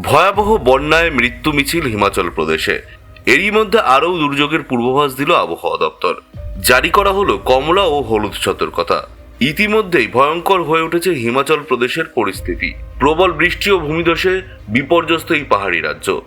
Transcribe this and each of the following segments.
ভয়াবহ বন্যায় মৃত্যু মিছিল হিমাচল প্রদেশে। এরই মধ্যে আরও দুর্যোগের পূর্বাভাস দিল আবহাওয়া দপ্তর। জারি করা হলো কমলা ও হলুদ সতর্কতা। ইতিমধ্যেই ভয়ঙ্কর হয়ে উঠেছে হিমাচল প্রদেশের পরিস্থিতি। প্রবল বৃষ্টি ও ভূমিধসে বিপর্যস্ত এই পাহাড়ি রাজ্য।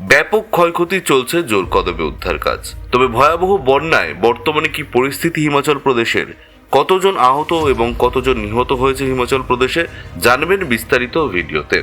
ব্যাপক ক্ষয়ক্ষতি চলছে জোর কদমে উদ্ধার কাজ। তবে ভয়াবহ বন্যায় বর্তমানে কি পরিস্থিতি হিমাচল প্রদেশের? কতজন আহত এবং কতজন নিহত হয়েছে হিমাচল প্রদেশে? জানবেন বিস্তারিত ভিডিওতে।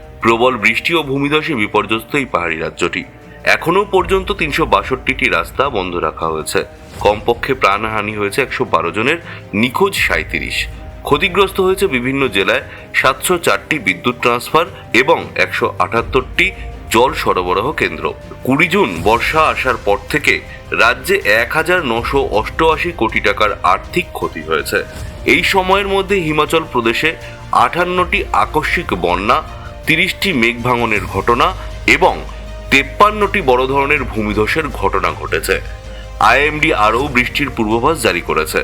প্রবল বৃষ্টি ও ভূমিধসে বিপর্যস্ত এই পাহাড়ি রাজ্যটি। এখনও পর্যন্ত তিনশো বাষট্টিটি রাস্তা বন্ধ রাখা হয়েছে। কমপক্ষে প্রাণহানি হয়েছে একশো বারো জনের, নিখোঁজ সাঁত্রিশ ক্ষতিগ্রস্ত হয়েছে বিভিন্ন জেলায় সাতশো চারটি বিদ্যুৎ ট্রান্সফার এবং একশো আটাত্তরটি জল সরবরাহ কেন্দ্র। কুড়ি জুন বর্ষা আসার পর থেকে রাজ্যে এক হাজার নশো অষ্টআশি কোটি টাকার আর্থিক ক্ষতি হয়েছে। এই সময়ের মধ্যে হিমাচল প্রদেশে আটান্নটি আকস্মিক বন্যা তিরিশটি মেঘ ভাঙনের ঘটনা এবং তেপ্পান্নটি বড় ধরনের ভূমিধসের ঘটনা ঘটেছে। আইএমডি আরও বৃষ্টির পূর্বাভাস জারি করেছে।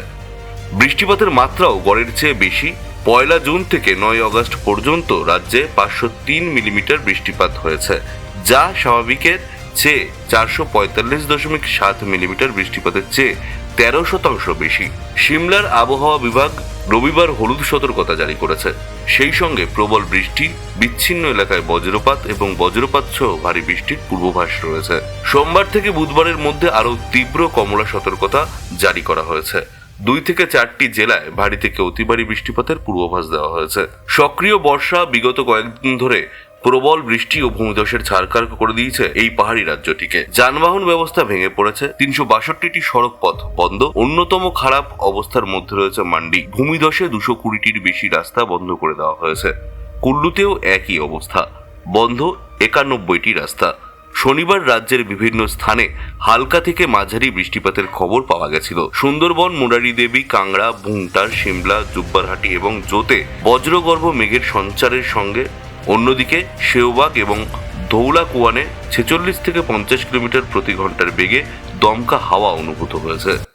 বৃষ্টিপাতের মাত্রাও গড়ের চেয়ে বেশি। পয়লা জুন থেকে নয় আগস্ট পর্যন্ত রাজ্যে পাঁচশো তিন মিলিমিটার বৃষ্টিপাত হয়েছে, যা স্বাভাবিকের চেয়ে চারশো পঁয়তাল্লিশ দশমিক সাত মিলিমিটার বৃষ্টিপাতের চেয়ে তেরো শতাংশ বেশি। সিমলার আবহাওয়া বিভাগ রবিবার হলুদ সতর্কতা জারি করেছে। সেই সঙ্গে প্রবল বৃষ্টি, বিচ্ছিন্ন এলাকায় বজ্রপাত এবং বজ্রপাত সহ ভারী বৃষ্টির পূর্বাভাস রয়েছে। সোমবার থেকে বুধবারের মধ্যে আরও তীব্র কমলা সতর্কতা জারি করা হয়েছে। দুই থেকে চারটি জেলায় ভারী থেকে অতি ভারী বৃষ্টিপাতের পূর্বাভাস দেওয়া হয়েছে। সক্রিয় বর্ষা বিগত কয়েকদিন ধরে প্রবল বৃষ্টি ও ভূমিধসের ছাড়কার করে দিয়েছে এই পাহাড়ি রাজ্যটিকে। যানবাহন ব্যবস্থা ভেঙে পড়েছে তিনশো বাষট্টিটি সড়ক পথ বন্ধ। অন্যতম খারাপ অবস্থার মধ্যে রয়েছে মান্ডি। ভূমিধসে দুশো কুড়িটির বেশি রাস্তা বন্ধ করে দেওয়া হয়েছে। কুল্লুতেও একই অবস্থা। বন্ধ একানব্বইটি রাস্তা। শনিবার রাজ্যের বিভিন্ন স্থানে হালকা থেকে মাঝারি বৃষ্টিপাতের খবর পাওয়া গেছিল। সুন্দরবন, মুরারি দেবী, কাংড়া, ভুংটার, সিমলা, জুব্বারহাটি এবং জোতে বজ্রগর্ভ মেঘের সঞ্চারের সঙ্গে অন্যদিকে শেওবাগ এবং ধৌলা কুয়ানে ছেচল্লিশ থেকে পঞ্চাশ কিলোমিটার প্রতি ঘণ্টার বেগে দমকা হাওয়া অনুভূত হয়েছে।